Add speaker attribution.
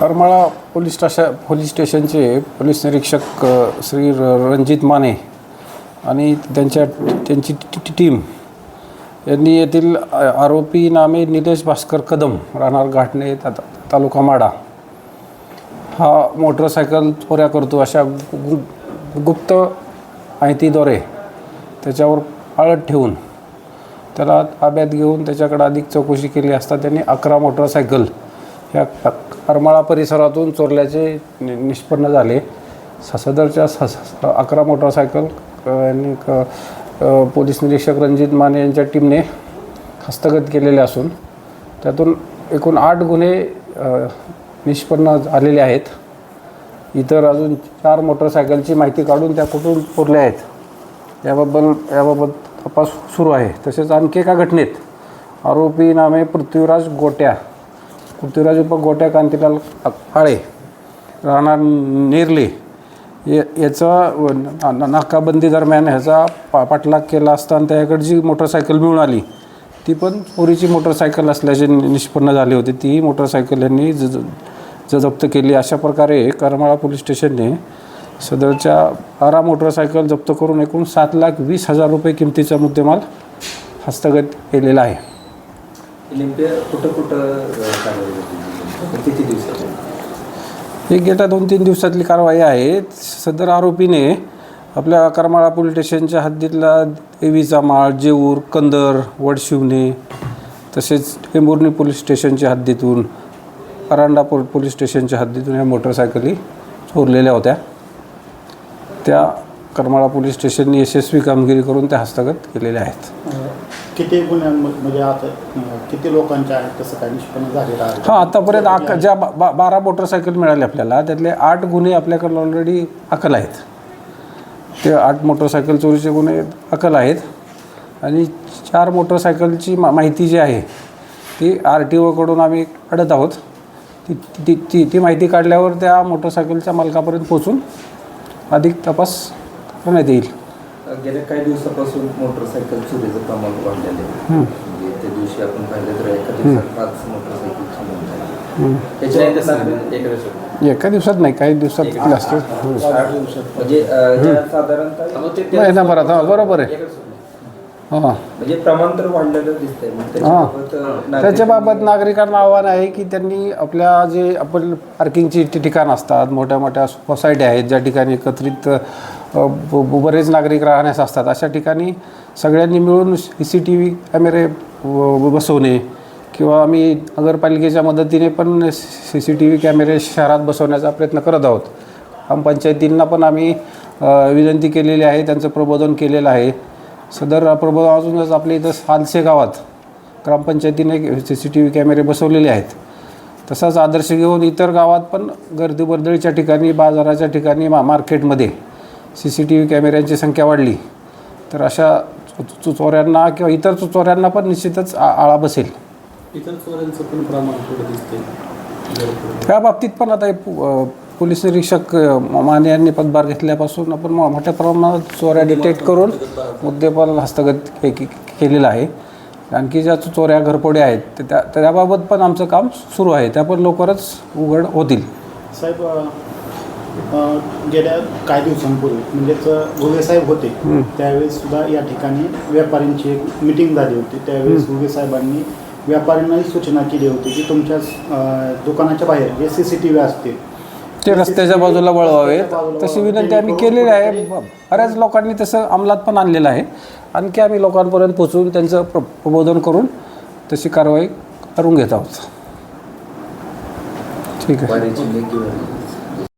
Speaker 1: Karmala police station police स्टेशनचे police निरीक्षक श्री रणजित माने आणि त्यांच्या त्यांची टीम यांनी येथील आरोपी नामे निलेश भास्कर कदम राहणार घाटणे तालुका माडा. हा मोटरसायकल चोऱ्या करतो अशा गु- गु- गुप्त माहितीद्वारे त्याच्यावर आळत ठेवून त्याला ताब्यात घेऊन त्याच्याकडे अधिक चौकशी केली असता त्यांनी अकरा मोटरसायकल ह्या करमाळा परिसरातून चोरल्याचे नि- निष्पन्न झाले. ससदरच्या सदरच्या स- अकरा मोटरसायकल आणि यांनी क- पोलीस निरीक्षक रणजित माने यांच्या टीमने हस्तगत केलेले असून त्यातून एकूण आठ गुन्हे निष्पन्न झालेले आहेत. इतर अजून चार मोटरसायकलची माहिती काढून त्या कुठून पुरल्या आहेत याबाबत याबाबत तपास सुरू आहे. तसेच आणखी एका घटनेत आरोपी नामे पृथ्वीराज गोट्या पृथ्वीराज उप गोट्या कांतीलाल आळे राहणार नेरले. या याचा नाकाबंदी दरम्यान ह्याचा पा पाठलाग केला असताना त्याकडे जी मोटरसायकल मिळून आली ती पण चोरीची मोटरसायकल असल्याचे निष्पन्न झाले होते. तीही मोटरसायकल यांनी ज- ज जप्त केली. अशा प्रकारे करमाळा पोलीस स्टेशनने सदरच्या बारा मोटरसायकल जप्त करून एकूण सात लाख वीस हजार रुपये किमतीचा मुद्देमाल हस्तगत केलेला आहे.
Speaker 2: एक कुठं कुठं किती दिवसात?
Speaker 1: गेल्या दोन तीन दिवसातली कारवाई आहे. सदर आरोपीने आपल्या करमाळा पोलीस स्टेशनच्या हद्दीतला देवीचा माळ जेऊर कंदर वडशिवणे तसेच टेंबुर्णी पोलीस स्टेशनच्या हद्दीतून परांडापूर पोलीस स्टेशनच्या हद्दीतून या मोटरसायकली चोरलेल्या होत्या. त्या करमाळा पोलीस स्टेशनने यशस्वी कामगिरी करून त्या हस्तगत केलेल्या आहेत.
Speaker 3: किती गुन्ह्यां म्हणजे आता अं, किती लोकांच्या आहेत? तसं काय निष्पन्न झालेलं आहे?
Speaker 1: हां आतापर्यंत ज्या बा बा- बारा मोटरसायकल मिळाले आपल्याला त्यातले आठ गुन्हे आपल्याकडे ऑलरेडी अकल आहेत. ते आठ मोटरसायकल चोरीचे गुन्हे अकल आहेत. आणि चार मोटरसायकलची मा माहिती जी आहे ती आर टी ओकडून आम्ही काढत आहोत. ती ती ती ती माहिती काढल्यावर त्या मोटरसायकलच्या मालकापर्यंत पोचून अधिक तपास करण्यात येईल
Speaker 2: गेल्या काही दिवसापासून मोटरसायकल चोरीचं प्रमाण वाढलेलं आहे. म्हणजे त्या दिवशी आपण पाहिलं तर एका दिवसात पाच मोटरसायकलची नोंद झाली. त्याच्यानंतर सांगितलं एका दिवसात
Speaker 1: एका दिवसात. नाही काही दिवसात केलं असतं
Speaker 2: म्हणजे साधारणतः
Speaker 1: महिनाभरात हां बरोबर आहे. हां.
Speaker 2: म्हणजे प्रमाण तर वाढलेलं दिसतंय. त्याच्याबाबत
Speaker 1: नागरिकांना आव्हान आहे की त्यांनी आपल्या जे आपण पार्किंगची ठिकाणं असतात मोठ्या मोठ्या सोसायटी आहेत ज्या ठिकाणी एकत्रित बरेच नागरिक राहण्यास असतात. अशा ठिकाणी सगळ्यांनी मिळून सी सी टी व्ही कॅमेरे बसवणे किंवा आम्ही नगरपालिकेच्या मदतीने पण सी सी टी व्ही कॅमेरे शहरात बसवण्याचा प्रयत्न करत आहोत. ग्रामपंचायतींना पण आम्ही विनंती केलेली आहे त्यांचं प्रबोधन केलेलं आहे. सदर प्रबोधन अजूनच आपल्या इथं सालसे गावात ग्रामपंचायतीने सी सी टी व्ही कॅमेरे बसवलेले आहेत. तसाच आदर्श घेऊन इतर गावात पण गर्दी वर्दळीच्या ठिकाणी बाजाराच्या ठिकाणी मा मार्केटमध्ये सी सी टी व्ही कॅमेऱ्यांची संख्या वाढली तर अशा चोऱ्यांना किंवा इतर चोऱ्यांना पण निश्चितच आळा बसेल.
Speaker 3: इतर चोऱ्यांचं पण प्रमाण
Speaker 1: त्या बाबतीत पण आता पोलीस निरीक्षक माने यांनी पदभार घेतल्यापासून आपण मोठ्या प्रमाणात चोऱ्या डिटेक्ट करून मुद्देपाल हस्तगत के- के- केलेलं आहे. आणखी ज्या चोऱ्या घरपोड्या आहेत ते त्या त्याबाबत पण आमचं काम सुरू आहे. त्या पण लवकरच उघड होतील.
Speaker 3: साहेब गेल्या काही दिवसांपूर्वी म्हणजेच घुगे साहेब होते त्यावेळेस सुद्धा या ठिकाणी व्यापाऱ्यांची एक मिटिंग झाली होती. त्यावेळेस घुगे साहेबांनी व्यापाऱ्यांनाही सूचना केली होती की तुमच्या दुकानाच्या बाहेर जे सी सी टी व्ही असतील
Speaker 1: ते रस्त्याच्या बाजूला वळवावे तशी विनंती आम्ही केलेली आहे. बऱ्याच लोकांनी तसं अंमलात पण आणलेलं आहे. आणखी आम्ही लोकांपर्यंत पोचवून त्यांचं प्र प्रबोधन करून तशी कारवाई करून घेत आहोत. ठीक आहे.